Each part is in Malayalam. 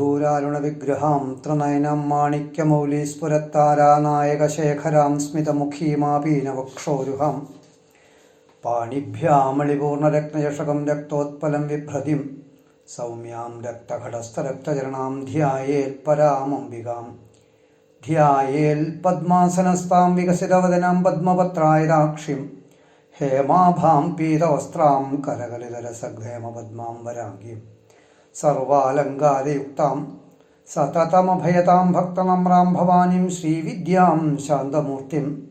സിന്ദൂരാരുണവിഗ്രഹാം ത്രിനയനം മാണിക്യമൗലീസ്ഫുരത്താരാനായകശേഖരാം സ്മിതമുഖീമാപീനവക്ഷോരുഹാം. പാണിഭ്യാമളിപൂർണരത്നചഷകം രക്തോത്പലം ബിഭ്രതിം സൗമ്യാം രക്തഘടസ്ഥരക്തചരണാം ധ്യായേൽപരാമംബികാം. ധ്യായേൽ പദ്മാസനസ്ഥാം വികസിതവദനാം പദ്മപത്രായതാക്ഷിം ഹേമാഭാം പീതവസ്ത്രാം കരകലിതരസഘേമപദ്മാം വരാംഗീം. സർവാലങ്കാരയുക്താം. സതതമഭയതാം ഭക്തനമ്രാം ഭവാനിം ശ്രീവിദ്യാം ശാന്തമൂർത്തിം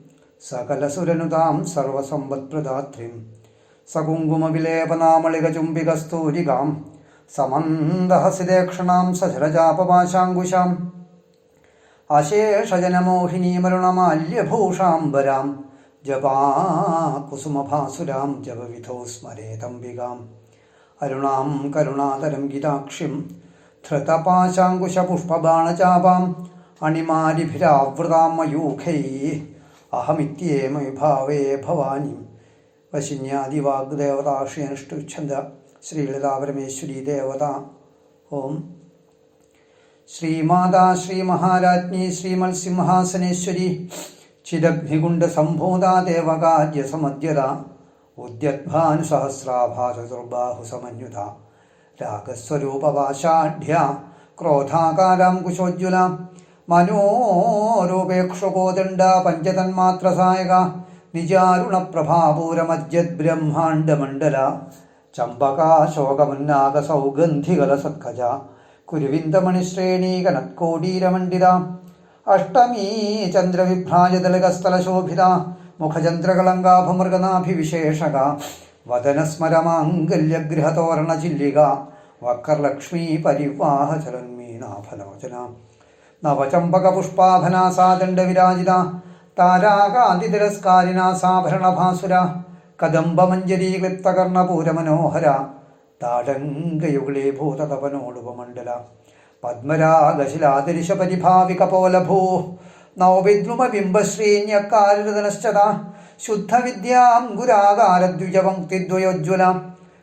സകലസുരനുതാം സർവസമ്പത്പ്രദാത്രിം. സകുങ്കുമവിലേപനാമളികചുംബികസ്തൂരികാം സമന്ദഹസിദേക്ഷണാം സജലജാപപാശാങ്കുശാം അശേഷജനമോഹിനീമരുണമാല്യഭൂഷാംബരാം ജപാകുസുമഭാസുരാം ജപവിധോ സ്മരേതംബികാം അരുണാം കരുണാതരം ഗിതാക്ഷിം ധൃതപാശാങ്കുശപുഷ്പബാണചാപാം. അണിമാരിഭിരാവൃതാം മയൂഖൈ അഹമിത്യേ മയുഭാവേ ഭവാനി. വശിന്യാദിവാഗ്ദേവതാക്ഷിയനുഷ്ഠുച്ഛന്ദ ശ്രീലതാപരമേശ്വരി ദേവത. ഓം. ശ്രീമാതാ ശ്രീമഹാരാജ്ഞി ശ്രീമത്സിംഹാസനേശ്വരി. ചിദഗ്നികുണ്ഡസംഭൂതാ ദേവകാര്യസമദ്യത ഉദ്യദ്ഭാനുസഹസ്രാഭാസുർബാഹുസമന്യുത രാഗസ്വരൂപവാശാഢ്യ ക്രോധാകാരാം കുശോജ്വല. മനോരൂപേക്ഷുകോദണ്ഡ പഞ്ചതന്മാത്രസായക. നിജാരുണപ്രഭാപൂരമജ്ജദ്ബ്രഹ്മാണ്ഡമണ്ഡല. ചമ്പകാശോകമുന്നാകസൗഗന്ധികലസത്കജ. സൗഗന്ധികല സത്കജ കുരുവിന്ദമണിശ്രേണീകനത്കോടീരമണ്ഡിത. അഷ്ടമീ ചന്ദ്രവിഭ്രാജതലകസ്ഥലശോഭിത മുഖചന്ദ്രകളങ്കാഭമൃഗനാഭിവിശേഷക വദനസ്മരമാംഗല്യഗൃഹതോരണചില്ലിക വക്രലക്ഷ്മീ പരിവാഹ ചലന്മീനാഫലോചന നവചമ്പകപുഷ്പാഭനാസാദണ്ഡവിരാജിത താരാകാന്തിരസ്കാരിനാസാഭരണഭാസുര കദംബമഞ്ജരീക്ലിപ്തകർണപൂരമനോഹര താടങ്കയുഗളീഭൂതതപനോടുപമണ്ഡല. പദ്മരാഗശിലാതിരിശപരിഭാവികപോലഭൂ നവവിദ്രുമബിംബശ്രീന്യക്കാരുതനശ്ചത ശുദ്ധവിദ്യാം ഗുരാകാരദ്വിജപങ്ക്തിദ്വയോജ്വല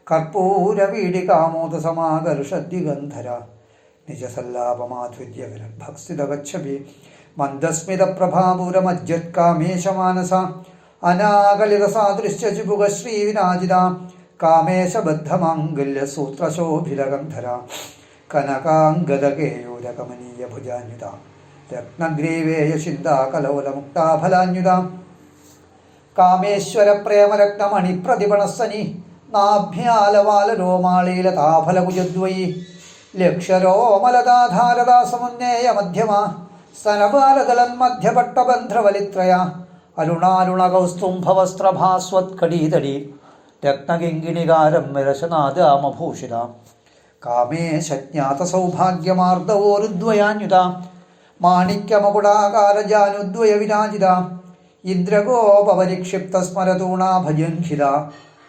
കർപ്പൂരപീഡികാമോദസമാകർഷദ്വിഗന്ധര നിജസല്ലാപമാധുര്യവിരഭക്സിതഗച്ഛവി മന്ദസ്മിതപ്രഭാപൂരമജ്ജത്കാമേശമാനസ. അനാകലിതസാദൃശ്യചുപുകശ്രീവിരാജിത കാമേശബദ്ധമാംഗല്യസൂത്രശോഭിതഗന്ധര കാമേശബദ്ധമാംഗല്യസൂത്രശോഭിരഗന്ധര ചിന്താകലോലമുക്താഫലാന്യുത കാമേശ്വര പ്രേമരത്നമണിപ്രതിപണസ്സനി നാഭ്യാലവാലരോമാളീലതാഫലഭുജദ്വയി. ലക്ഷ്യരോമലതാധാരദാസമുന്നേയ മധ്യമ സ്തനബാലദലന്മധ്യപട്ടബന്ധ്രവലിത്രയ അരുണാരുണകൗസ്തുംഭവസ്ത്രഭാസ്വത്കടീതടി രത്നകിങ്കിണികാരം വിരശനാദാമഭൂഷിത കാമേശജ്ഞാതസൗഭാഗ്യമാർദ്ദവോരുദ്വയാന്യുത മാണിക്യമകുടാകാരജാനുദ്വയ വിരാജിത ഇന്ദ്രഗോപരിക്ഷിപ്തസ്മരതൂണാഭജംഖിത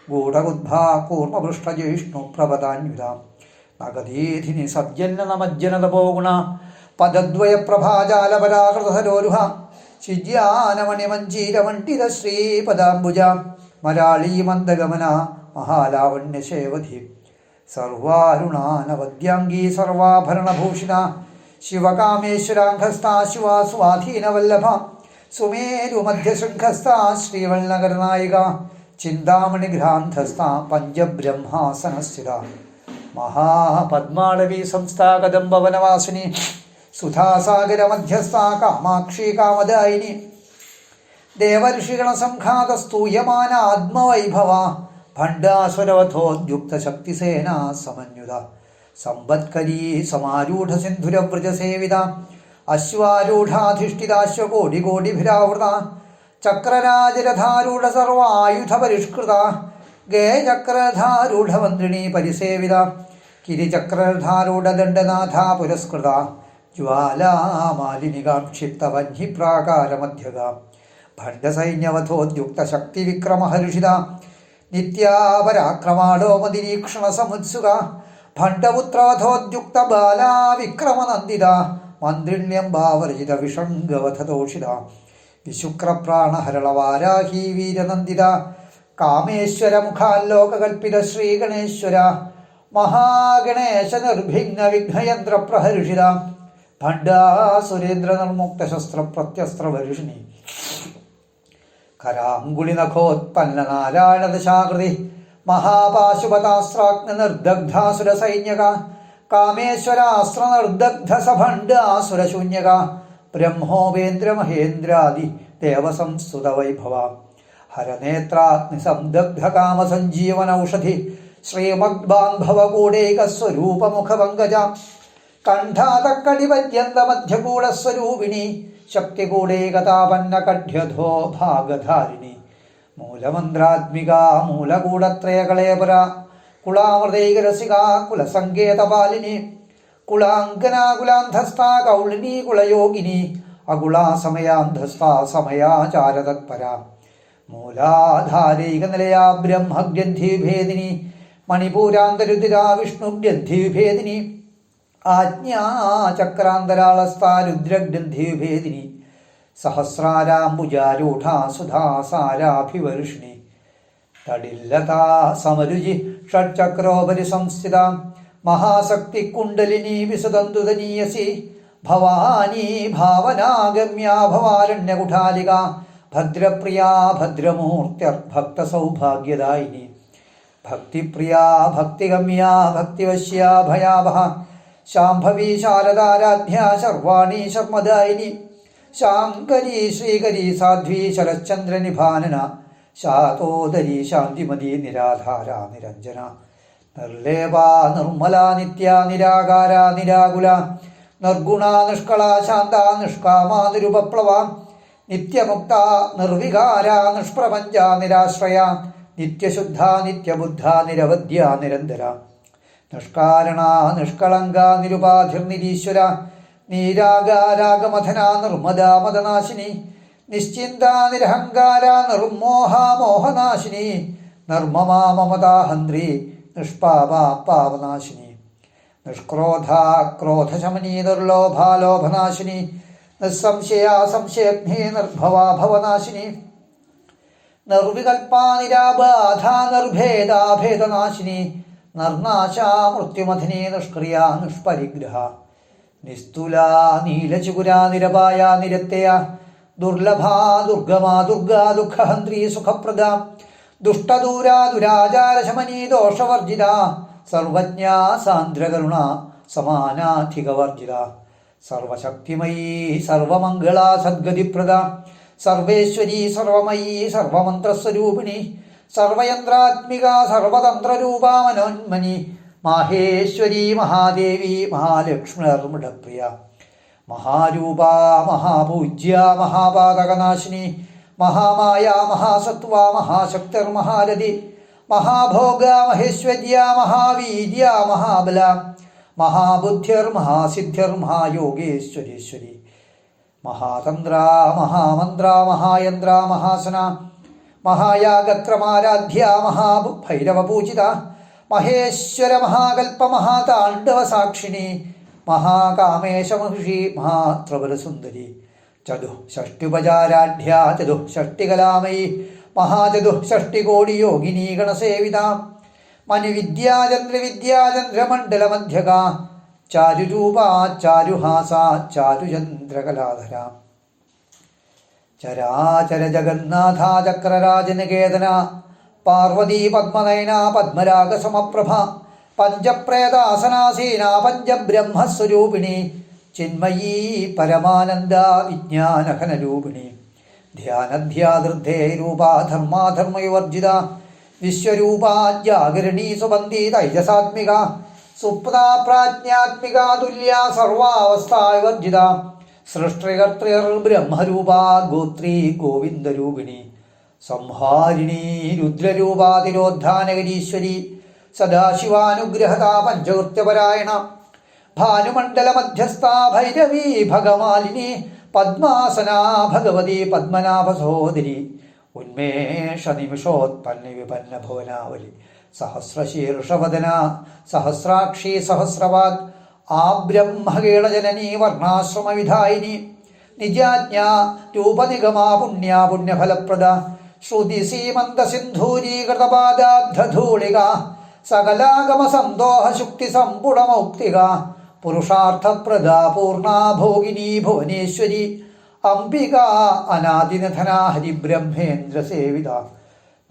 ഗൂഢകുദ്ഭാ കൂർമ്മപൃഷ്ഠജിഷ്ണുപ്രഭതാന്യുത നഗദീധിനി സജ്ജന്ന നമജ്ജനതപോഗുണ പദദ്വയ പ്രഭാജാലപരാകൃതരോരുഹ ശിജ്യാനമണിമഞ്ജീരമണ്ഡിത ശ്രീപദാംബുജ മരാളീ മന്ദഗമന മഹാലാവണ്യശേവധി. സർവാരുണാനവദ്യാംഗീ സർവാഭരണഭൂഷിത ശിവകാമേശ്വരാംഘസ്ഥാ ശിവാ സ്വാധീനവല്ലഭ സുമേരുമധ്യശൃംഖസ്ഥാ ശ്രീവൽനഗരനായിക ചിന്താമണിഘ്രാന്ധസ്ഥ പഞ്ചബ്രഹ്മാസനസ്ഥിത. മഹാപദ്മാളവി സംസ്ഥാകദംബവനവാസിനി സുധാസാഗരമധ്യസ്ഥ കാമാക്ഷി കാമദായിനി. ദേവർഷിഗണസംഘാതസ്തൂയമാന ആത്മവൈഭവ ഭണ്ഡാസുരവധോദ്യുക്തശക്തിസേനാ സമന്യുത സമ്പത്കരീ സമാരൂഢസിന്ധുരവ്രജസേവിത അശ്വാരൂഢാധിഷ്ഠിതാശ്വകോടികോടിഭിരാവൃത ചക്രരാജരഥാരൂഢ സർവായുധപരിഷ്കൃത ഗേചക്രധാരൂഢമന്ത്രിണി പരിസേവിത കിരിചക്രധാരൂഢദണ്ഡനാഥ പുരസ്കൃത ജ്വാലാമാലിനികാക്ഷിപ്തവഹ്നിപ്രാകാരമധ്യക ഭണ്ഡസൈന്യവധോദ്യുക്തശക്തിവിക്രമഹരുഷിത നിത്യാപരാക്രമാടോമതിരീക്ഷണസമുത്സുക ഭണ്ഡപുത്രവധോദ്യുക്ത ബാലാവിക്രമനന്ദിത മന്ത്രിണ്യംബാവരചിത വിഷംഗവധദോഷിത വിശുക്രപ്രാണഹരളവാരാഹീ വീരനന്ദിത കാമേശ്വര മുഖാലോകകൽപ്പിത ശ്രീഗണേശ്വര മഹാഗണേശ നിർഭിഘ്ന വിഘ്നയന്ത്ര പ്രഹർഷിത ഭണ്ഡാ നിർമുക്ത ശസ്ത്ര പ്രത്യസ്ത്ര വരുഷിണി കരാങ്കുളി നഖോത്പന്ന നാരായണ ദശാകൃതി മഹാപാശുപതാസ്രാഗ്ന നിർദഗ്ധാസുര സൈന്യക കാമേശ്വരാസ്ത്ര നിർദഗ്ധ സഭണ്ഡാസുര ശൂന്യക ബ്രഹ്മോപേന്ദ്ര മഹേന്ദ്രാദി ദേവസംസ്തുത വൈഭവ ഹരനേത്രാഗ്നി സംദഗ്ധ കാമസഞ്ജീവനൌഷധി ശ്രീമദ്ബാന്ധവകൂടേക സ്വരൂപമുഖപങ്കജ കണ്ഠാതക്കടിപര്യന്ത മധ്യകൂടസ്വരൂപിണി ശക്തികൂടേകതാപന്ന കഢ്യധോ ഭാഗധാരിണി മൂലമന്ത്രാത്മിക മൂലകൂടത്രയകളേപര കുളാമൃതൈകരസിക കുലസങ്കേതപാലിനി. കുളാങ്കനാകുലാന്ധസ്ഥ കൗളിനി കുളയോഗിനി. അകുളാ സമയാന്ധസ്ഥ സമയാചാരതത്പര മൂലാധാരൈക നിലയാ ബ്രഹ്മഗ്രന്ഥിഭേദിനി മണിപൂരാന്തരുതിര വിഷ്ണുഗ്രന്ഥിഭേദിനി ആജ്ഞാചക്രാന്തരാളസ്ഥ രുദ്രഗ്രന്ഥിഭേദിനി സഹസ്രാരാംബുജാരൂഢ സുധാസാരാഭിവർഷിണി തടില്ലതാ സമരുചി ഷഡ്ചക്രോപരി സംസ്ഥിത മഹാശക്തി കുണ്ടലിനി വിസതന്തുതനീയസി ഭവാനി ഭാവനാഗമ്യ ഭവാരണ്യകുഠാലിക. ഭദ്രപ്രിയാ ഭദ്രമൂർത്യർഭക്ത സൗഭാഗ്യദായിനി ഭക്തിപ്രിയാ ഭക്തിഗമ്യാ ഭക്തിവശ്യാ ഭയാവഹ ശാംഭവി ശാരദാരാധ്യ ശർവാണി ശർമ്മദായിനി. ശാങ്കരി ശ്രീകരി സാധ്വി ശരശ്ചന്ദ്ര നിഭാനന ശാതോദരി ശാന്തിമതി നിരാധാര നിരഞ്ജന. നിർലേപ നിർമ്മല നിത്യ നിരാകാര നിരാകുല. നിർഗുണ നിഷ്കള ശാന്ത നിഷ്കാമ നിരുപപ്ലവ. നിത്യമുക്ത നിർവികാര നിഷ്പ്രപഞ്ച നിരാശ്രയ. നിത്യശുദ്ധ നിത്യബുദ്ധ നിരവധ്യ നിരന്തര. നിഷ്കാരണ നിഷ്കളങ്ക നിരുപാധിർനിരീശ്വര. നീരാഗാരാഗമഥന നിർമ്മദാമദനാശിനി നിശ്ചിന്ത നിരഹങ്കാര നിർമോഹാമോഹനാശിനി നിർമ്മമാ മമതാഹന്ത്രി നിഷ്പാപ പാവനാശിനി നിഷ്ക്രോധ ക്രോധശമനി നിർലോഭാലോഭനാശിനി നിസ്സംശയ സംശയഗ്നി നിർഭവാ ഭവനാശിനി നിർവികൽപാ നിരാബാധ നിർഭേദാഭേദനാശിനി നിർനാശാ മൃത്യുമഥിനി നിഷ്ക്രിയ നിഷ്പരിഗ്രഹ. നിസ്തുല നീലചുകുരാ നിരപായ നിരത്തയ. ദുർലഭാ ദുർഗമാ ദുർഗാ ദുഃഖഹന്ത്രി സുഖപ്രദ. ദുഷ്ടദൂരാ ദുരാചാരശമനീ ദോഷവർജിത. സർവജ്ഞ സാന്ദ്രകരുണ സമാനാധികവർജിത. സർവശക്തിമയീ സർവമംഗള സദ്ഗതിപ്രദ. സർവേശ്വരീ സർവമയീ സർവമന്ത്രസ്വരൂപിണി. സർവയന്ത്രാത്മിക സർവതന്ത്രരൂപ മനോന്മനി മാഹേശ്വരി മഹാദേവി മഹാലക്ഷ്മിർമൃഢപ്രിയ മഹാരൂപ മഹാപൂജ്യ മഹാപാതകനാശിനി. മഹാമായ മഹാസത്വ മഹാശക്തർ മഹാരഥി. മഹാഭോഗ മഹേശ്വര്യ മഹാവീര്യ മഹാബല. മഹാബുദ്ധിർ മഹാസിദ്ധിർ മഹായോഗേശ്വരീശ്വരി. മഹാതന്ത്ര മഹാമന്ത്ര മഹായന്ത്ര മഹാസന. മഹായാഗക്രമാരാധ്യ മഹാഭൈരവപൂജിത മഹേശ്വര മഹാകൽപ്പ മഹാതാണ്ഡവ സാക്ഷിണി മഹാകാമേശമഹിഷി മഹാത്രവരസുന്ദരി ചതു ഷഷ്ട്യുപചാരാഢ്യ ചതു ഷഷ്ടികലാമയി മഹാചതു ഷഷ്ടികോടി യോഗിനീ ഗണസേവിത. മനുവിദ്യാചന്ദ്രവിദ്യാചന്ദ്രമണ്ഡലമധ്യക ചാരുരൂപ ചാരുഹാസ ചാരുചന്ദ്രകലാധര. ചരാചര ജഗന്നാഥ ചക്രരാജനികേതന പാർവതീ പത്മനയന പത്മരാഗ സമപ്രഭ പഞ്ചപ്രേതാസനാസീന പഞ്ചബ്രഹ്മസ്വരൂപിണി ചിന്മയീ പരമാനന്ദ വിജ്ഞാനഘനരൂപിണി. ധ്യാനധ്യാതൃദ്ധേ രൂപാ ധർമാധർമ്മയുവർജിത വിശ്വരൂപ ജാഗരണീ സുബന്ധി തൈജസാത്മിക സുപ്താപ്രാജ്ഞാത്മിക തുല്യ സർവാവസ്ഥാവിവർജിത സൃഷ്ടികർത്തൃർ ബ്രഹ്മരൂപ ഗോത്രീ ഗോവിന്ദരൂപിണി. സംഹാരിണി രുദ്രരൂപാതിരോദ്ധാനകരീശ്വരി സദാശിവാനുഗ്രഹതാ പഞ്ചകൃത്യപരായണ ഭാനുമണ്ഡല മധ്യസ്ഥ ഭൈരവി ഭഗമാലിനി പദ്മാസന ഭഗവതി പത്മനാഭ സഹോദരി ഉന്മേഷ നിമിഷോത്പന്ന വിപന്ന ഭുവനാവലി സഹസ്രശീർഷവദന സഹസ്രാക്ഷി സഹസ്രവാദ് ആ ബ്രഹ്മകേളജനനീ വർണാശ്രമവിധായിനി നിജാജ്ഞ രൂപനിഗമാ പുണ്യ പുണ്യഫലപ്രദ ശ്രുതി സീമന്ത സിന്ധൂരീകൃതപാദാബ്ധൂളിക സകലാഗമ സന്തോഹ ശുക്തി സമ്പുടമൗക്തിക പുരുഷാർത്ഥപ്രദ പൂർണ ഭോഗിനി ഭുവനേശ്വരി അംബിക അനാദിനധനാ ഹരിബ്രഹ്മേന്ദ്ര സേവിത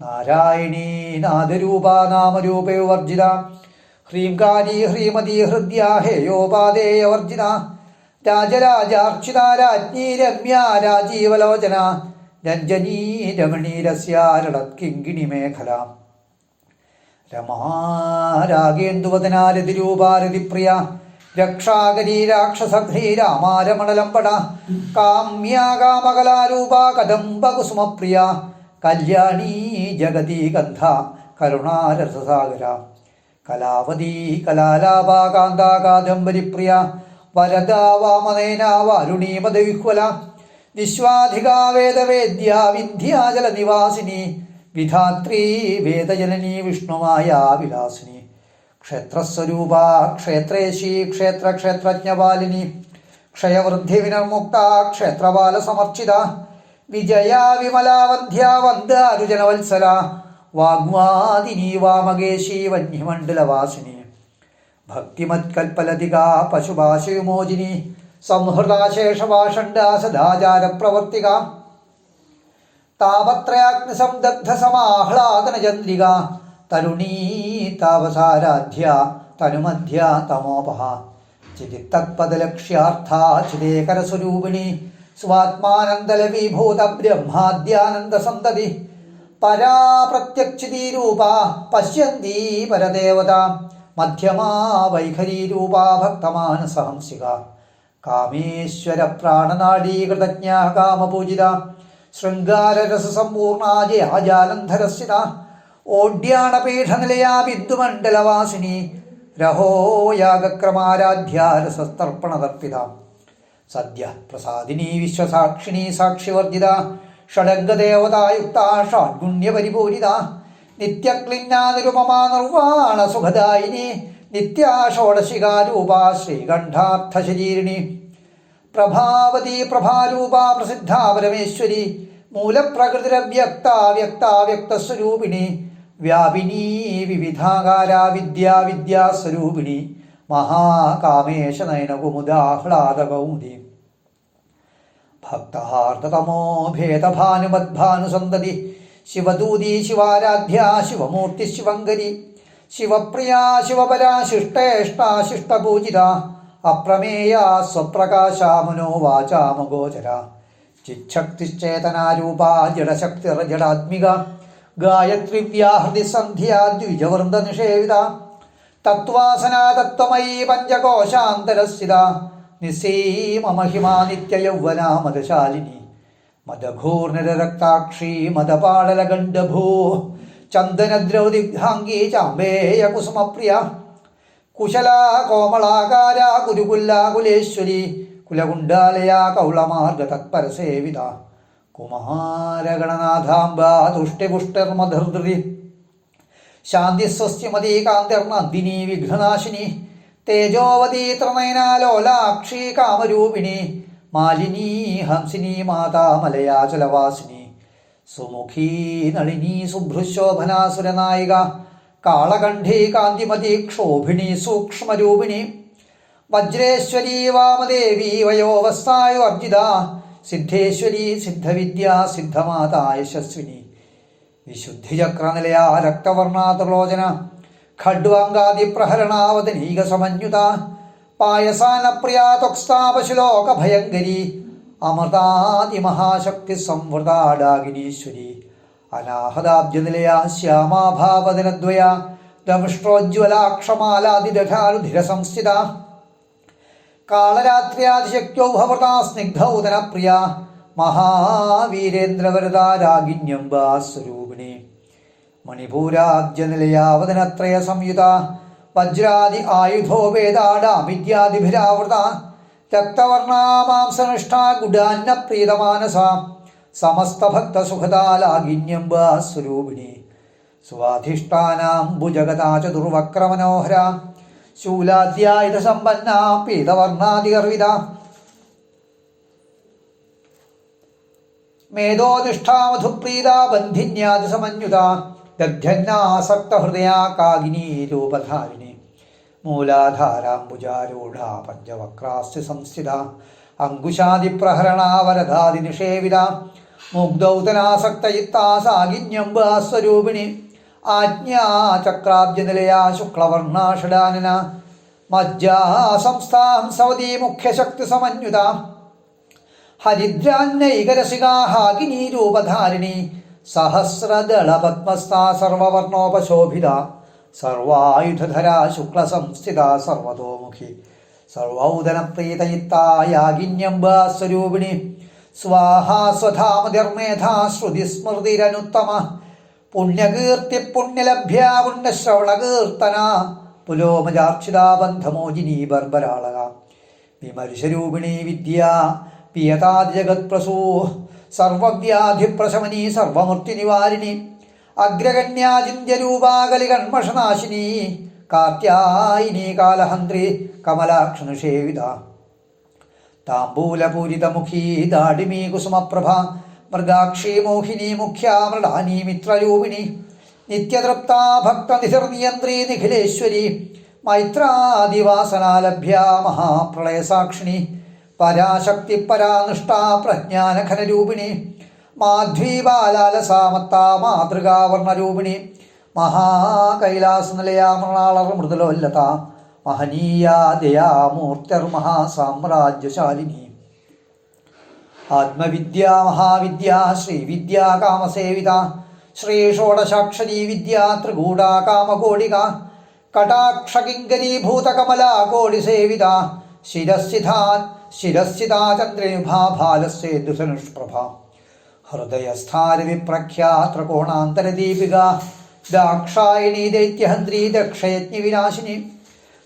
നാരായണീ നാദരൂപ നാമരൂപയോവർജിത ഹ്രീംകാരി ഹ്രീമതി ഹൃദ്യ ഹേയോപാദേയവർജിത രാജരാജാർച്ചിത രാജ്ഞി രമ്യ രാജീവലോചന രഞ്ജനീ രമണീരസ്യാരളത്കിങ്കിണി മേഖല രമാരാഗേന്ദുവദനാരതിരൂപാരതിപ്രിയ. രക്ഷാകരീ രാക്ഷസഘ്രീ രാമാരമണലംപട കാമ്യാകാമകലാരൂപ കദംബകുസുമപ്രിയ. കല്യാണീ ജഗതി ഗന്ധ കരുണാരസസാഗര. കലാവതി കലാലാപ വരദാ വാമനേന വിശ്വാധികാ വേദവേദ്യ വിധാത്രീ വേദജനനി വിഷ്ണുമായ വിലാസിനി ക്ഷേത്രസ്വരൂപ ക്ഷേത്രേശി ക്ഷേത്ര ക്ഷേത്രജ്ഞപാലിനി ക്ഷയവൃദ്ധി വിനർമുക്ത ക്ഷേത്രപാല സമർച്ചിത വിജയ വന്ദ അനുജനവത്സല വാഗ്വാദിനി വാമകേശി വന്യമണ്ഡലവാസിനി. ഭക്തിമത്കൽപ്പലതിക പശുഭാഷയുമോചിനി സംഹൃതാശേഷഭാഷണ്ട സദാചാരപ്രവർത്തിക താപത്രയാഗ്നിസംദഗ്ധ സമാഹ്ലാദനചന്ദ്രിക തരുണീ താപസാരാധ്യ തനുമധ്യ തമോപഹ. ചിതിത്തത്പദലക്ഷ്യാർത്ഥ ചിതേകരസ്വരൂപിണി. സ്വാത്മാനന്ദലവീഭൂത ബ്രഹ്മാദ്യാനന്ദസന്തതി പരാ പ്രത്യക്ഷിതീരൂപ പശ്യന്തി പരദേവത. മധ്യമാ വൈഖരീരൂപ ഭക്തമാനസഹംസിക. കാമേശ്വര പ്രാണനാടീകൃതജ്ഞ കാമപൂജിത ശൃംഗാരരസസമ്പൂർണാജയാജാലന്ധരസ്ഥിത ഓഡ്യാണപീഠനിലയാ ബിന്ദുമണ്ഡലവാസിനി രഹോ യാഗക്രമാരാധ്യ രസസ്തർപ്പണതർപ്പിത സദ്യ പ്രസാദിനി വിശ്വസാക്ഷിണി സാക്ഷിവർജിത ഷഡംഗദേവതായുക്ത ഷാഡ്ഗുണ്യപരിപൂരിത നിത്യക്ലിന്നാ നിരുപമാ നിർവാണ സുഖദായിനി നിത്യാ ശ്രീകണ്ഠാർത്ഥശരീരിണി. പ്രഭാവതി പ്രഭാരൂപ പ്രസിദ്ധ പരമേശ്വരി മൂലപ്രകൃതിരവ്യക്ത വ്യക്ത വ്യാപിനീ വിവിധാകാര വിദ്യാ വിദ്യാസ്വരൂപിണി മഹാകാമേശ നയനകുമുദാഹ്ലാദകൗമുദി ഭക്തഹാർദ്ദതമോ ഭേദഭാനുമദ്ഭാനുസന്തതി ശിവദൂതി ശിവാരാധ്യ ശിവമൂർത്തി ശിവങ്കരി ശിവപ്രിയ ശിവപരാ ശിഷ്ടേഷ്ടാശിഷ്ടപൂജിത അപ്രമേയ സ്വപ്രകാശ മനോവാചാമഗോചര ചിച്ഛക്തിശ്ചേതനാരൂപ ജഡശക്തിർ ജഡാത്മിക ഗായത്രി വ്യാഹൃതി സന്ധ്യാദ്വിജവൃന്ദ നിഷേവിത തത്വാസനാ തത്വമയീ പഞ്ചകോശാന്തരസ്ഥിത നിസീമഹിമാ നിത്യയൗവന മദശാലിനി മദഘൂർണിരക്താക്ഷി ചന്ദനദ്രൗദിഗ്ധാംഗീ ചാമ്പേയ കുസുമപ്രിയ. കുശല കോമളാകാര കുരുകുല്ലാകുലേശ്വരി കുലകുണ്ടാലയ കൗളമാർഗ തത്പരസേവിത. കുമാരഗണനാഥാംബ തുഷ്ടിപുഷ്ടിർമധൃദൃതി ശാന്തിസ്വസ്യമതി കാന്തിർനന്ദിനി വിഘ്നനാശിനി. തേജോവതി ത്രിനയനാലോലാക്ഷി കാമരൂപിണി. മാലിനി ഹംസിനി മാതാ മലയാചലവാസിനി സുമുഖീ നളിനീ സുഭൃശോഭനാസുരനായിക കാളകണ്ഠി കാന്തിമതി ക്ഷോഭിണി സൂക്ഷ്മരൂപിണി വജ്രേശ്വരീ വാമദേവി വയോവസ്ഥായു അർജിത സിദ്ധേശ്വരി സിദ്ധവിദ്യ സിദ്ധമാതാ യശസ്വിനി. വിശുദ്ധിചക്രനിലയ രക്തവർണാതുലോചന ഖഡ്വാങ്കാദി പ്രഹരണാവതനീക സമന്യുത പായസാനപ്രിയ ത്വക്സ്ഥാപശുലോക ഭയങ്കരി അമൃതാതിമഹാശക്തി സംവൃതാടാകിനീശ്വരി അനാഹതാബ്ജനിലയ ശ്യാമാഭാവദനദ്വയ ദംഷ്ട്രോജ്വലാക്ഷമാലാതിദാരുധിര സംസ്ഥിത കാളരാത്ര്യാതിശക്യോ ഭവതാ സ്നിഗ്ധൗതനപ്രിയ മഹാവീരേന്ദ്രവരദാ രാഗിണ്യംബാ സ്വരൂപിണി. മണിപൂരാബ്ജനിലയാവതനത്രയ സംയുത വജ്രാദി ആയുധോ വേദാടാമിത്യാദിഭിരാവൃത രക്തവർണാമാംസനിഷ്ഠാ ഗുഡാന്ന പ്രീതമാനസ സമസ്തഭക്തസുഖതാലാഗിന്യംബ സ്വരൂപിണി. സ്വാധിഷ്ഠാനാം ഭുജഗതാ ചതുർവക്രമനോഹര ശൂലാദ്യായുധ സമ്പന്ന പീതവർണാദിഗർവിത മേധോനിഷ്ഠാമധുപ്രീത ബന്ധിന്യാതി സമന്യുത ദഗ്ധന്നാസക്ത ഹൃദയ കാകിനി രൂപധാരിണി മൂലാധാരാംബുജാരൂഢ പഞ്ചവക്രാസ്തി സംസ്ഥിത. അങ്കുശാദിപ്രഹരണാവരധാതി നിഷേവിത. മുഗ്ധൗതനാസക്തയിത്താ സാഗിന്യംബാസ്വരൂപിണി ആജ്ഞാചക്രാബ്ജനിലയാ ശുക്ലവർണാഷഡാനന മജ്ജാസംസ്ഥാംസവതീ സംസ്ഥാം സവതി മുഖ്യശക്തി സമന്യുത ഹരിദ്രാന്നൈകരസികാഹാകിനി രൂപധാരിണി സഹസ്രദള പത്മസ്ഥാ സർവവർണോപശോഭിത. സർവായുധധരാ ശുക്ലസംസ്ഥിത സർവതോമുഖി സർവൗദനപ്രീതയിത്തായാഗിന്യംബാസ്വരൂപിണി സ്വാഹാ സ്വധാമതിർമേധാ ശ്രുതിസ്മൃതിരനുത്തമ. പുണ്യകീർത്തി പുണ്യലഭ്യ പുണ്യശ്രവണകീർത്തന. പുലോമജാർച്ചിതാ ബന്ധമോജിനി ബർബരാളക. വിമർശരൂപിണി വിദ്യ പിയതാജഗത്പ്രസൂ സർവവ്യാധിപ്രശമനി സർവമൂർത്തിനിവാരിണി. അഗ്രഗണ്യാചിന്യരൂപാകലി കാത്യായിനി കാലഹന്ത്രി കമലാക്ഷണുഷേവിത താംബൂലപൂരിതമുഖീ ദാഡിമീ കുസുമപ്രഭ മൃഗാക്ഷി മോഹിനി മുഖ്യാമൃടാനി മിത്രരൂപിണി. നിത്യതൃപ്താ ഭക്തനിധിർനിയന്ത്രി നിഖിലേശ്വരി. മൈത്രാദിവാസനാലഭ്യ മഹാപ്രളയസാക്ഷിണി. പരാശക്തി പരാനിഷ്ഠാ പ്രജ്ഞാനഘനരൂപിണി. മാധ്വീപാലാലസാമത്താ മാതൃകാവർണരൂപിണി. മഹാകൈലാസ മൃണാളർ മൃദുലോല്ലത. മഹനീയാ ദയാമൂർത്തിർമഹാസാമ്രാജ്യശാലിനി ആത്മവിദ്യ മഹാവിദ്യ ശ്രീവിദ്യ കാമസേവിത. ശ്രീ ഷോഡശാക്ഷരീ വിദ്യ ത്രികൂടാ കാമകോടിക. കടാക്ഷകിങ്കരീഭൂതകമല കോടിസേവിത. ശിരസ്ഥിതാ ശിരസ്ഥിതാ ചന്ദ്രനുഭാ ഭാലസേതുധനുഷ്പ്രഭ ഹൃദയസ്ഥാരവിപ്രഖ്യാത്രകോണാന്തരദീപിക ദാക്ഷായണീ ദൈത്യഹന്ത്രി ദക്ഷയജ്ഞ വിനാശിനി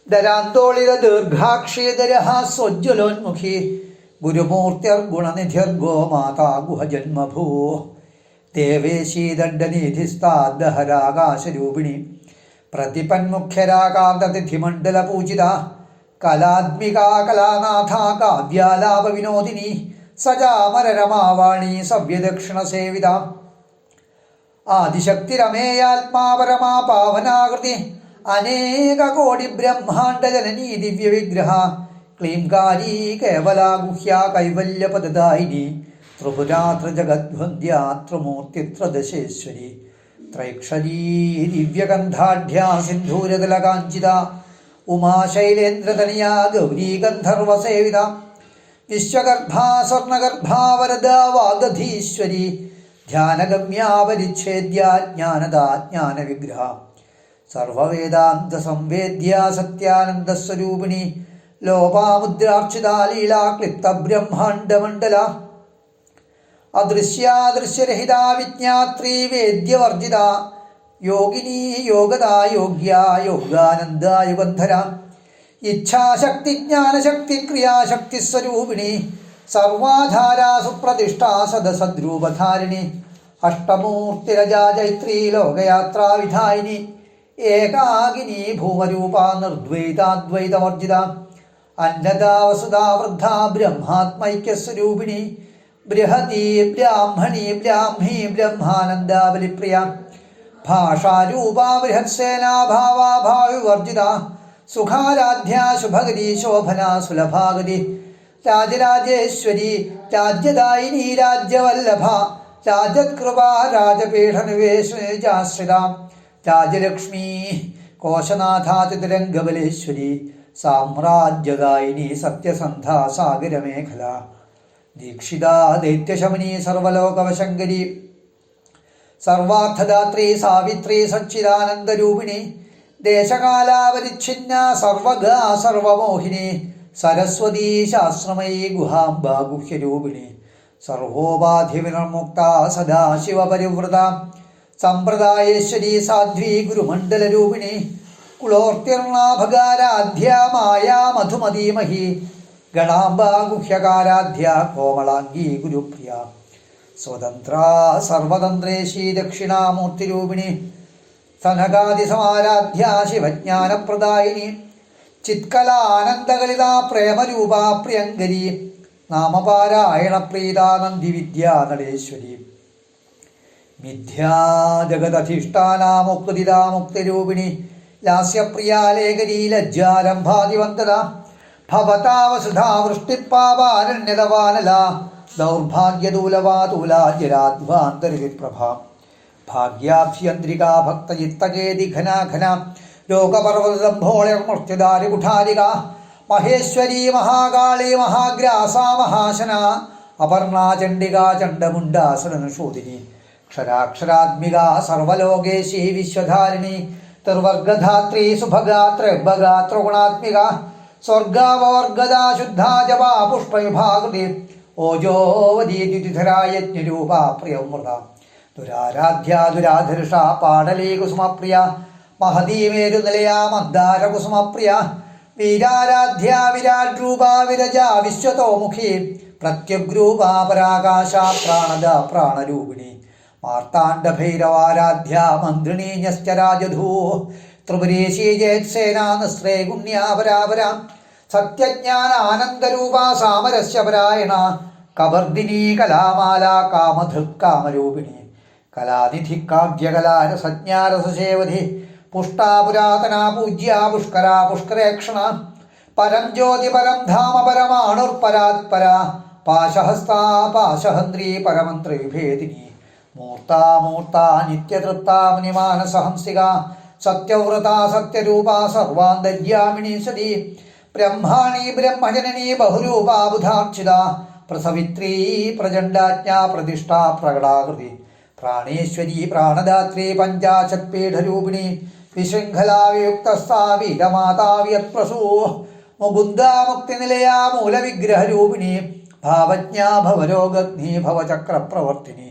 ദരാന്തോളിത ദീർഘാക്ഷേതരഹ സ്വജ്വലോന്മുഖി ഗുരുമൂർത്തിർഗുണനിധിർഗോ മാതാ ഗുഹജന്മഭൂ ദേവേശീദണ്ഡനിധിസ്താദ്ദഹരാകാശരൂപിണി പ്രതിപന്മുഖ്യരാകാന്തതിഥിമണ്ഡലപൂജിത പ്രതിപന്മുഖ്യരാകാന്തതിഥിമണ്ഡല പൂജിത കലാത്മികാ കലാനാഥ കാവ്യാലാപ വിനോദിനി സജാമരരമാവാണി സവ്യദക്ഷിണസേവിത. ആദിശക്തിരമേയാത്മാപരമാ പാവനാകൃതി അനേക കോടി ബ്രഹ്മാണ്ടജനനി ദിവ്യ വിഗ്രഹ ക്ലീംകാരി കേവല ഗുഹ്യ കൈവല്യപദായിനി ത്രിപുരാത്ര ജഗദ്വന്ദ്യ ത്രിമൂർത്തിത്രദശേശ്വരി. ത്രൈക്ഷരീ ദിവ്യഗന്ധാഢ്യ സിന്ധൂരതലകാഞ്ചിത ഉമാശൈലേന്ദ്രതനിയ ഗൗരീ ഗന്ധർവസേവിത വിശ്വഗർഭാ സ്വർണഗർഭാ വരദ വാഗധീശ്വരി ധ്യാനഗമ്യാപരിച്ഛേദ്യ ജ്ഞാനദാ ജ്ഞാനവിഗ്രഹ സർവവേദാന്ത സംവേദ്യ സത്യാനന്ദസ്വരൂപിണി ലോപാമുദ്രാർച്ചിതാ ലീലാ ക്ലിപ്ത ബ്രഹ്മാണ്ഡമണ്ഡല അദൃശ്യാദൃശ്യരഹിത വിജ്ഞാത്രീ വേദ്യവർജിത യോഗിനീ യോഗദാ യോഗ്യ യോഗാനന്ദായുബന്ധര ഇച്ഛാശക്തി ജ്ഞാനശക്തി ക്രിയാശക്തി സ്വരൂപിണി സർവാധാരാ സുപ്രതിഷ്ഠാ സദസദ്രൂപധാരിണി അഷ്ടമൂർത്തിരജാ ലോകയാത്രാവിധായിനി ലോകയാത്രാ വിധായിനി ഏകാകിനി ഭൂമരൂപ നിർദ്വൈതാദ്വൈതവർജിത അന്നദാ വസുധാ വൃദ്ധ ബ്രഹ്മാത്മൈക്യസ്വരൂപിണി ബൃഹതി ബ്രാഹ്മണി ബ്രാഹ്മി ബ്രഹ്മാനന്ദാവലിപ്രിയ ഭാഷാരൂപ ബൃഹത്സേനാഭാവാഭാവിവർജിത ഭാവാ ഭാവിവർജിത സുഖാരാധ്യ ശുഭഗതി ശോഭന സുലഭാഗതി. രാജരാജേശ്വരി രാജ്യദായിനി രാജ്യവല്ലഭ രാജകൃപ രാജപീഠനിവേശാശ്രിത രാജലക്ഷ്മി കോശനാഥാതിരംഗബലേശ്വരി സാമ്രാജ്യദായിനി സത്യസന്ധ സാഗരമേഖല. ദീക്ഷിത ദൈത്യശമനി സർവലോകവശങ്കരി സർവാർത്ഥദാത്രി സാവിത്രി സച്ചിദാനന്ദരൂപിണി ദേശകാലാപരിച്ഛിന്ന സർവഗ സർവമോഹിനി സരസ്വതീ ശാസ്ത്രമയീ ഗുഹാംബ ഗുഹ്യരൂപിണി സർവോപാധിവിനിർമുക്ത സദാശിവപരിവൃത സമ്പ്രദായേശ്വരി സാധ്വി ഗുരുമണ്ഡലരൂപിണി. കുളോർത്തിർണാഭകാരാധ്യ മായാ മധുമതീമഹി. ഗണാംബ ഗുഹ്യകാരാധ്യ കോമളാംഗീ ഗുരുപ്രിയ. സ്വതന്ത്ര സർവതന്ത്രേശി ദക്ഷിണാമൂർത്തിരൂപിണി. സനകാദിസമാരാധ്യ ശിവജ്ഞാനപ്രദായിനി ചിത്കലാനന്ദകളിത പ്രേമരൂപാ പ്രിയങ്കരി. നാമപാരായണ പ്രീതാനന്ദി വിദ്യാനടേശ്വരി. നടേശ്വരി ലാസ്യപ്രിയാ ജഗദധിഷ്ഠാനാമുക്തിദാ മുക്തിരൂപിണി ലാസ്യപ്രിയാലേഖരീ ലജ്ജാരംഭാതിവന്തത ഭവതാവസുധാ വൃഷ്ടിപ്പാവാരണ്യതവാനല ദൗർഭാഗ്യദൂലവാതൂലാജ്യരാധ്വാന്തരവിപ്രഭ ഭാഗ്യാഭ്യന്ത്രികാ ഭക്തചിത്തകേതി ഘനാഘന ലോകപർവതംഭോളിർമൃത്യുദാരികുഠാരിക മഹേശ്വരി മഹാകാളി മഹാഗ്രാസ മഹാശന അപർണാ ചണ്ഡികാ ചണ്ഡമുണ്ടാസനശോധിനി ക്ഷരാക്ഷരാത്മിക സർവലോകേശി വിശ്വധാരിണി തിർവർഗധാത്രി സുഭഗാത്രഭഗാത്ര ത്രിഗുണാത്മിക സ്വർഗാവർഗദാ ശുദ്ധാ ജപാ പുഷ്പവിഭാകൃതി ഓജോവതീതിധരായജ്ഞരൂപ പ്രിയമൃത ദുരാരാധ്യ ദുരാധർഷ പാടലീ കുസുമപ്രിയ മഹതീമേരു നിലയാ മന്ദാര കുസുമപ്രിയ വീരാരാധ്യ വിരാട് രൂപ വിരജ വിശ്വതോമുഖി പ്രത്യുഗ്രൂപ പരാകാശ പ്രാണദ പ്രാണരൂപിണി മാർത്താണ്ഡഭൈരവാരാധ്യ മന്ത്രിണീ രാജധൂ ത്രിപുരേശീ ജയത്സേനാ നിസ്രേ ഗുണ്യാപരാപര സത്യജ്ഞാന ആനന്ദരൂപ സാമരസ്യപരായണ കവർദിനീ കലാമാല കാമധൃക് കാമരൂപിണി. കലാനിധി കാവ്യകലാരസജ്ഞാരസേവധി പുഷ്ടാ പുരാതന പൂജ്യ പുഷ്കര പുഷ്കരേക്ഷണ പരം ജ്യോതി പരം ധാമ പരമാണുർപരാത്പര പാശഹസ്താ പാശഹന്ത്രി പരമന്ത്രി വിഭേദിനി മൂർത്താ നിത്യതൃപ്ത മുനിമാനസഹംസിക സത്യവ്രത സത്യൂപ സർവാന്തര്യാമിണി സതി ബ്രഹ്മാണി ബ്രഹ്മജനനി ബഹുരൂപാ ബുധാർച്ചിത പ്രസവിത്രീ പ്രചണ്ഡാജ്ഞാ പ്രതിഷ്ഠാ പ്രകടാകൃതി. പ്രാണേശ്വരി പ്രാണദാത്രി പഞ്ചാശത്പീഠരൂപിണി വിശൃംഖലാവിയുക്തസ്ഥാ വീരമാതാവിയത്പ്രസൂ മുകുന്ദാ മുക്തിനിലയാ മൂലവിഗ്രഹരൂപിണി ഭാവജ്ഞാ ഭവരോഗഗ്നി ഭവചക്രപ്രവർത്തിനി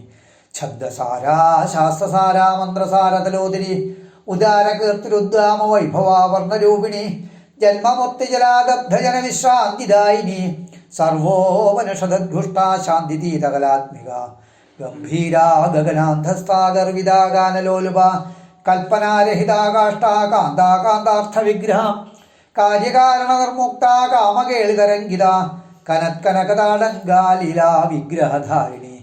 ഛന്ദസാരാ ശാസ്ത്രസാരാ മന്ത്രസാരതലോദിനി ഉദാരകീർത്തിരുദ്ധാമ വൈഭവാവർണരൂപിണി ജന്മമുക്തിജലാദബ്ധജന വിശ്രാന്തിദായിനി സർവോപനിഷദ്ഘുഷ്ട ശാന്തിതീതകലാത്മിക ഗംഭീരാ ഗഗനാന്ധസ്ഥാ ഗർവിതാ ഗാനലോലുപ വിഗ്രഹം കാര്യകാരണനിർമുക്ത കാമകേളിതരംഗിത കനത്കനകതാടങ്കാലീലാ വിഗ്രഹധാരിണി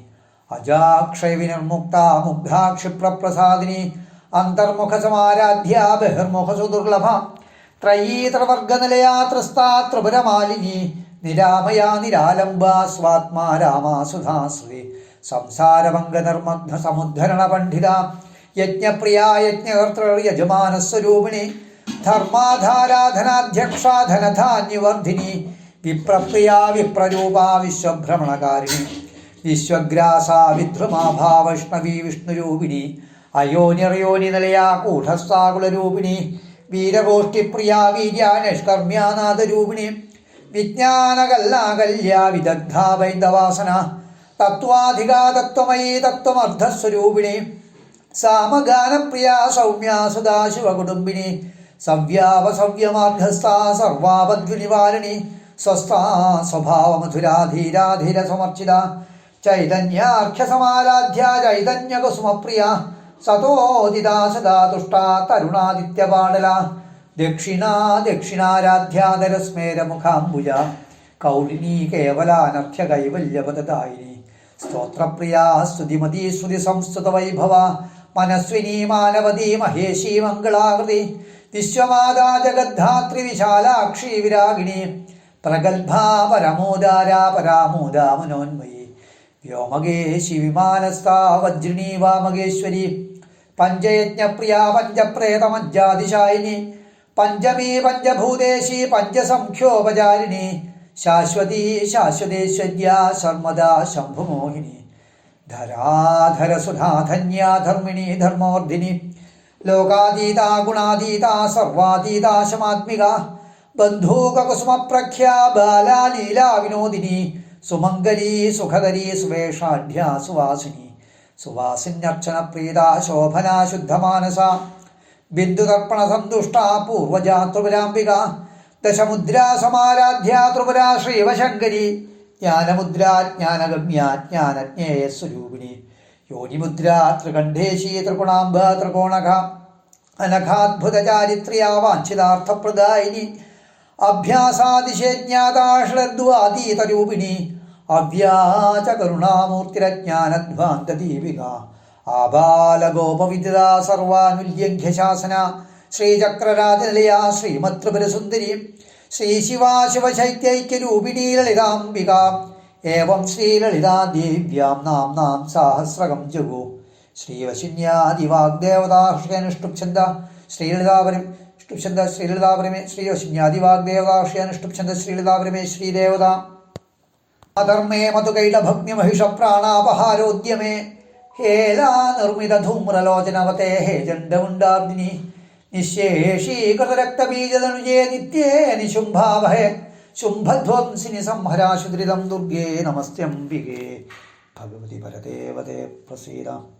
അജാക്ഷയവിനിർമുക്ത മുഗ്ധാക്ഷിപ്രപ്രസാദിനി അന്തർമുഖ സമാരാധ്യ ബഹിർമുഖ സുദുർലഭ ത്രയീത്രവർഗനിലയാ ത്രസ്താ ത്രിപുരമാലിനി നിരാമയാ നിരാലംബ സ്വാത്മാ രാമാസുധാശ്രീ സംസാരഭംഗനിർമഗ്ന സമുദ്ധരണ പണ്ഡിത യജ്ഞപ്രിയ യജ്ഞകർത്തൃ യജമാനസ്വരൂപിണി ധർമാധാരാധനാധ്യക്ഷാധനധാന്യവർദ്ധിനി വിപ്രപ്രിയ വിപ്രരൂപ വിശ്വഭ്രമണകാരിണി വിശ്വഗ്രാസ വിധ്രുമാഭാ വൈഷ്ണവി വിഷ്ണുരൂപിണി അയോനിറയോനി നിലയാ കൂഢസ്ഥാകുളരൂപിണി വീരഗോഷ്ഠിപ്രിയ വീര്യാനിഷ്കർമ്യാനാഥരൂപിണി വിജ്ഞാനകല്ലാകല്യ വിദഗ്ധ വൈന്ദവാസന തത്വാധികാ തത്വമയീ തത്വമർദ്ധസ്വരൂപിണി സാമഗാനപ്രിയ സൗമ്യ സദാശിവകുടുംബിനി സവ്യാവസവ്യമാർദ്ധസ്ഥാ സർവാപദ്വിനിവാരിണി. സ്വസ്ഥാ സ്വഭാവമധുരാധീരാധീരസമർച്ചിത. ചൈതന്യാർഘ്യസമാരാധ്യ ചൈതന്യകുസുമപ്രിയ. സതോദിതാ സദാ തുഷ്ട തരുണാദിത്യപാടല. ദക്ഷിണാ ദക്ഷിണാരാധ്യാധരസ്മേരമുഖാംബുജ കൗളിനീ കേവലാനർഘ്യ കൈവല്യപദദായിനി സ്തോത്രപ്രിയ സ്തുതിമതി സ്തുതി സംസ്തുത വൈഭവ. മനസ്വിനി മാനവതി മഹേശി മംഗളാകൃതി. വിശ്വമാതാ ജഗദ്ധാത്രി വിശാലാക്ഷി വിരാഗിണി. പ്രഗത്ഭാ പരമോദാരാ പരാമോദാ മനോന്മയി. വ്യോമകേശി വിമാനസ്ഥാ വജ്രിണീ വാമകേശ്വരി. പഞ്ചയജ്ഞപ്രിയ പഞ്ചപ്രേതമജ്ജാതിശായിനി. പഞ്ചമീ പഞ്ചഭൂതേശി പഞ്ചസംഖ്യോപചാരിണി ശാശ്വതി ശാശ്വതേശ്വര്യ ശർമ്മദാ ശംഭുമോഹിനി. ധരാധരസുധാധന്യാ ധർമ്മിണി ധർമ്മവർദ്ധിനി ലോകാതീത ഗുണാതീത സർവാതീതാശമാത്മിക ശമാത്മിക. ബന്ധൂകകുസുമപ്രഖ്യാ ബാലാലീലാ വിനോദിനി. സുമംഗലീ സുഖകരീ സുവേഷാഢ്യ സുവാസിനി. സുവാസിന്യർച്ചന പ്രീത ശോഭന ശുദ്ധമാനസ. ബിന്ദുതർപ്പണ സന്തുഷ്ട പൂർവജാ ത്രിപുരാംബിക ദശമുദ്രാ സമാരാധ്യ ത്രിപുരാ ശ്രീവശങ്കരി ജ്ഞാനമുദ്രാ ജ്ഞാനഗമ്യാ ജ്ഞാനജ്ഞേയ സ്വരൂപിണി യോനിമുദ്ര ത്രികണ്ഠേശി ത്രികുണാംബ ത്രികോണക അനഘാത്ഭുതചാരിത്ര്യാ വാഞ്ചിതാർത്ഥപ്രദായിനി അഭ്യാസാതിശേജ്ഞാതാശ്രദ്വാതീതരൂപിണി അവ്യാച കരുണാമൂർത്തിരജ്ഞാനധ്വാന്തദീപിക ആബാലഗോപവിദ്യ സർവാനുല്യഘ്യശാസന. ശ്രീചക്രരാജനിലയ ശ്രീമത്രിപുരസുന്ദരി. ശ്രീ ശിവാശിവശൈത്യൈക്യരൂപിണീ ലളിതാംബിക ഏവം ശ്രീലളിതാദേവ്യാം നാം നാം സാഹസ്രകം ജഗു. ശ്രീവശിന്യാദിവാഗ്ദേവതാഹൃഷ്യനുഷ്ടുപ്ഛന്ദ ശ്രീലളിതാപരം ഷ്ടുപ്ഛന്ദ ശ്രീലളിതാപരമേ ശ്രീവശിന്യാദിവാഗ്ദേവതാഹൃഷ്യനുഷ്ടുപ്ഛന്ദ ശ്രീലളിതാപരമേ ശ്രീദേവത. അധർമ്മേ മധുകൈടഭഗ്നിമഹിഷ പ്രാണാപഹാരോദ്യമേ ഹേലാ നിർമ്മിത ധൂമ്രലോചനവത്തെ ഹേ ജണ്ഡമുണ്ടാർദിനി നിശേഷീകൃതരക്തബീജതനുജേ നിത്യേ നിശുംഭാവഹേ. ശുംഭധ്വംസിനി സംഹരാശുദ്രിതം ദുർഗേ നമസ്ത്യംബികേ ഭഗവതി പരദേവതേ പ്രസീതാം